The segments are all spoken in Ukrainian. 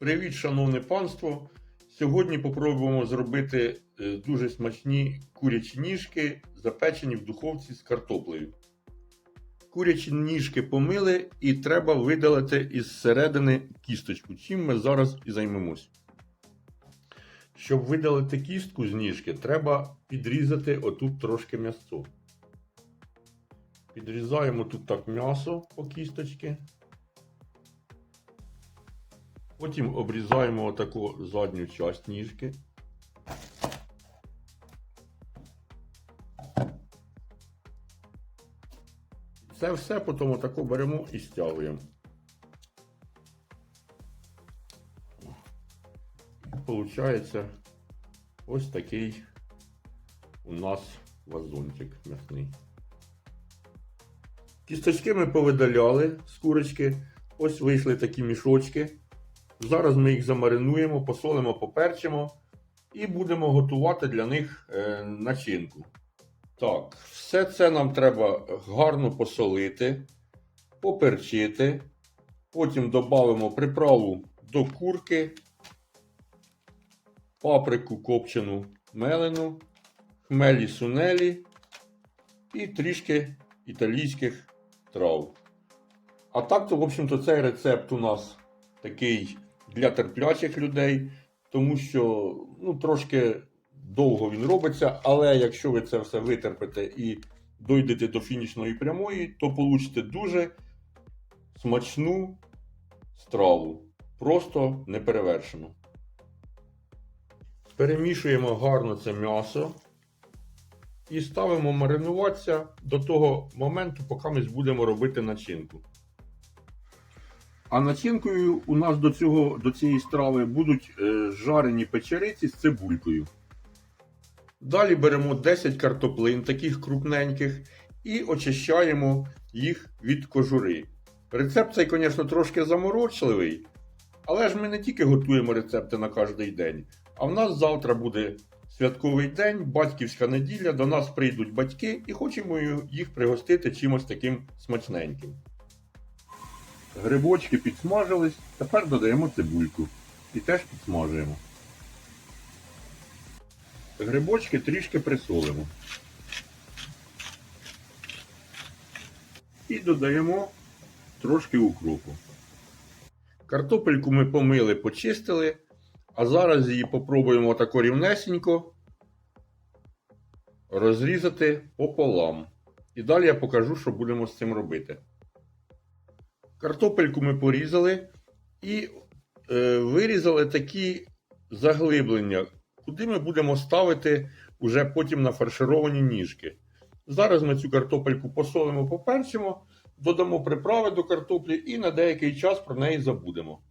Привіт, шановне панство! Сьогодні попробуємо зробити е, дуже смачні курячі ніжки, запечені в духовці з картоплею. Курячі ніжки помили і треба видалити із середини кісточку, чим ми зараз і займемось. Щоб видалити кістку з ніжки, треба підрізати отут трошки м'ясо. Підрізаємо тут так м'ясо по кісточці. Потім обрізаємо отаку задню часть ніжки. Це все потім отако беремо і стягуємо. Получається ось такий у нас вазончик м'ясний. Кісточки ми повидаляли з курочки. Ось вийшли такі мішочки. Зараз ми їх замаринуємо, посолимо, поперчимо і будемо готувати для них е, начинку. Так, все це нам треба гарно посолити, поперчити. Потім додамо приправу до курки, паприку копчену мелену, хмелі сунелі і трішки італійських трав. А так, то, в общем-то, цей рецепт у нас такий для терплячих людей, тому що ну, трошки довго він робиться, але якщо ви це все витерпите і дойдете до фінішної прямої, то получите дуже смачну страву. Просто неперевершену. Перемішуємо гарно це м'ясо і ставимо маринуватися до того моменту, поки ми будемо робити начинку. А начинкою у нас до, цього, до цієї страви будуть е, жарені печериці з цибулькою. Далі беремо 10 картоплин, таких крупненьких, і очищаємо їх від кожури. Рецепт цей, звісно, трошки заморочливий, але ж ми не тільки готуємо рецепти на кожний день, а в нас завтра буде святковий день, батьківська неділя, до нас прийдуть батьки і хочемо їх пригостити чимось таким смачненьким. Грибочки підсмажились, тепер додаємо цибульку і теж підсмажуємо. Грибочки трішки присолимо. І додаємо трошки укропу. Картопельку ми помили, почистили, а зараз її попробуємо тако рівнесенько розрізати пополам. І далі я покажу, що будемо з цим робити. Картопельку ми порізали і е, вирізали такі заглиблення, куди ми будемо ставити уже потім нафаршировані ніжки. Зараз ми цю картопельку посолимо, поперчимо, додамо приправи до картоплі і на деякий час про неї забудемо.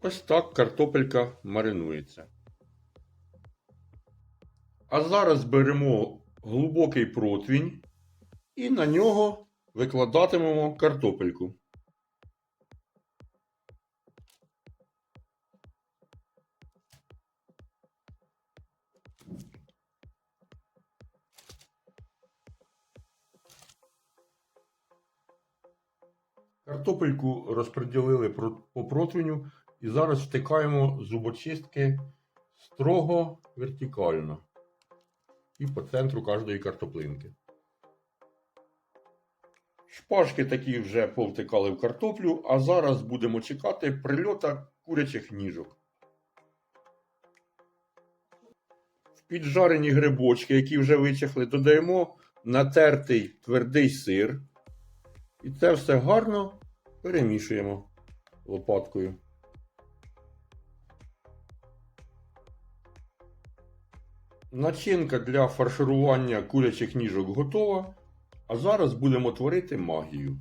Ось так картопелька маринується. А зараз беремо глибокий противінь і на нього викладатимемо картопельку. Картопельку розподілили по противню і зараз втикаємо зубочистки строго вертикально і по центру кожної картоплинки. Шпажки такі вже повтикали в картоплю, а зараз будемо чекати прильота курячих ніжок. В піджарені грибочки, які вже вичахли, додаємо натертий твердий сир. І це все гарно перемішуємо лопаткою. Начинка для фарширування курячих ніжок готова. А зараз будемо творити магію.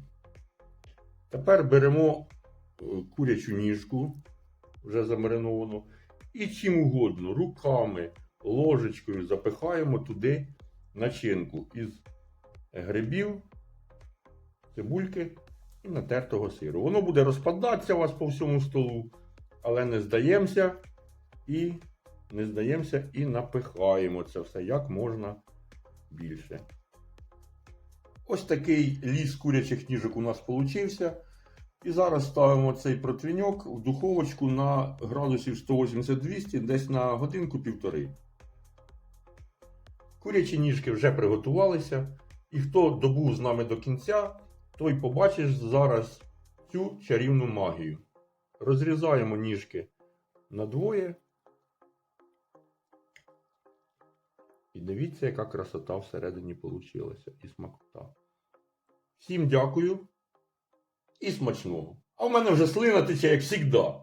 Тепер беремо е, курячу ніжку, вже замариновану, і чим угодно, руками, ложечкою запихаємо туди начинку із грибів, цибульки і натертого сиру. Воно буде розпадатися у вас по всьому столу, але не здаємося і не здаємося і напихаємо це все як можна більше. Ось такий ліс курячих ніжок у нас получився. І зараз ставимо цей противіньок в духовочку на градусів 180-200, десь на годинку півтори. Курячі ніжки вже приготувалися, і хто добув з нами до кінця, той побачиш зараз цю чарівну магію. Розрізаємо ніжки на І дивіться, яка красота всередині вийшла і смакота. Всім дякую і смачного. А в мене вже слина тече, як завжди.